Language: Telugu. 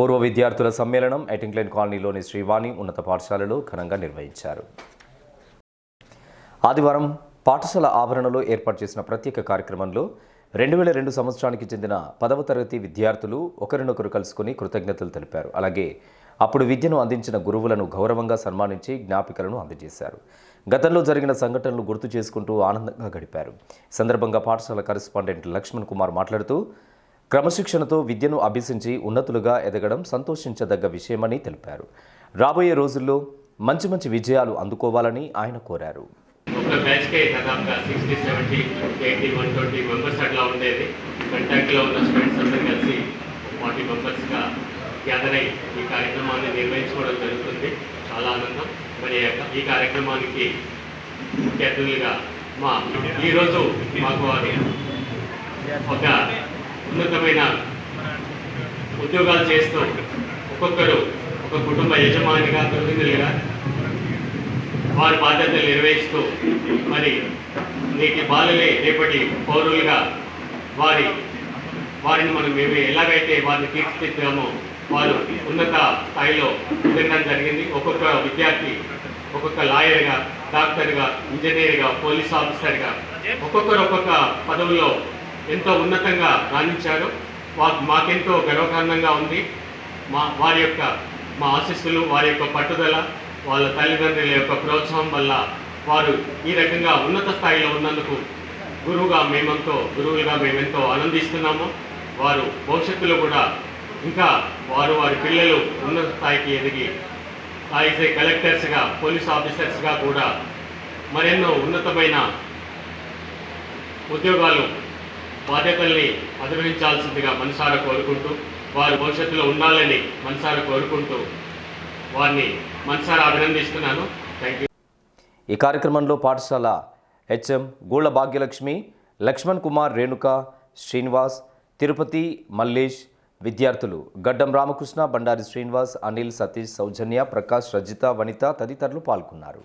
పూర్వ విద్యార్థుల సమ్మేళనం ఎటింగ్లైన్ కాలనీలోని శ్రీవాణి ఉన్నత పాఠశాలలో ఘనంగా నిర్వహించారు. ఆదివారం పాఠశాల ఆవరణలో ఏర్పాటు చేసిన ప్రత్యేక కార్యక్రమంలో రెండు వేల రెండు సంవత్సరానికి చెందిన పదవ తరగతి విద్యార్థులు ఒకరినొకరు కలుసుకుని కృతజ్ఞతలు తెలిపారు. అలాగే అప్పుడు విద్యను అందించిన గురువులను గౌరవంగా సన్మానించి జ్ఞాపికలను అందజేశారు. గతంలో జరిగిన సంఘటనలు గుర్తు చేసుకుంటూ ఆనందంగా గడిపారు. సందర్భంగా పాఠశాల కరెస్పాండెంట్ లక్ష్మణ్ కుమార్ మాట్లాడుతూ క్రమశిక్షణతో విద్యను అభ్యసించి ఉన్నతులుగా ఎదగడం సంతోషించదగ్గ విషయమని తెలిపారు. రాబోయే రోజుల్లో మంచి మంచి విజయాలు అందుకోవాలని ఆయన కోరారు. ఒక బ్యాచ్కే దాదాపుగా sixty seventy eighty one twenty members అట్లా ఉండేది. కంటాక్ట్లో ఉన్న స్టూడెంట్స్ అందరూ కలిసి ఫార్టీ మెంబర్స్గా గ్యాదర్ ఈ కార్యక్రమాన్ని నిర్వహించుకోవడం జరుగుతుంది. చాలా ఆనందం. మరి ఈ కార్యక్రమానికి ముఖ్య అతిథులుగా మా ఈరోజు మాకు ఒక ఉన్నతమైన ఉద్యోగాలు చేస్తూ ఒక్కొక్కరు ఒక కుటుంబ యజమానిగా ప్రతినిధులుగా వారి బాధ్యతలు నిర్వహిస్తూ మరి నేటి బాలలే రేపటి పౌరులుగా వారి వారిని మనం మేము ఎలాగైతే వారిని తీర్చిదిద్దామో వారు ఉన్నత స్థాయిలో ఎదగడం జరిగింది. ఒక్కొక్క విద్యార్థి ఒక్కొక్క లాయర్గా డాక్టర్గా ఇంజనీర్గా పోలీస్ ఆఫీసర్గా ఒక్కొక్కరు ఒక్కొక్క పదవుల్లో ఎంతో ఉన్నతంగా రాణించారు. వా మాకెంతో గర్వకారణంగా ఉంది. మా వారి యొక్క మా ఆశీస్సులు వారి యొక్క పట్టుదల వాళ్ళ తల్లిదండ్రుల యొక్క ప్రోత్సాహం వల్ల వారు ఈ రకంగా ఉన్నత స్థాయిలో ఉన్నందుకు గురువుగా మేమెంతో గురువులుగా మేమెంతో ఆనందిస్తున్నాము. వారు భవిష్యత్తులో కూడా ఇంకా వారు వారి పిల్లలు ఉన్నత స్థాయికి ఎదిగి స్థాయి కలెక్టర్స్గా పోలీస్ ఆఫీసర్స్గా కూడా మరెన్నో ఉన్నతమైన ఉద్యోగాలు బాధ్యతల్ని అధిగమించాల్సిందిగా మనసారా కోరుకుంటూ వారు భవిష్యత్తులో ఉండాలని మనసారా కోరుకుంటూ వారిని మనసారా అభినందిస్తున్నాను. థ్యాంక్ ఈ కార్యక్రమంలో పాఠశాల హెచ్ఎం గూళ్ళ భాగ్యలక్ష్మి లక్ష్మణ్ కుమార్ రేణుక శ్రీనివాస్ తిరుపతి మల్లేష్ విద్యార్థులు గడ్డం రామకృష్ణ బండారి శ్రీనివాస్ అనిల్ సతీష్ సౌజన్య ప్రకాష్ రజిత వనిత తదితరులు పాల్గొన్నారు.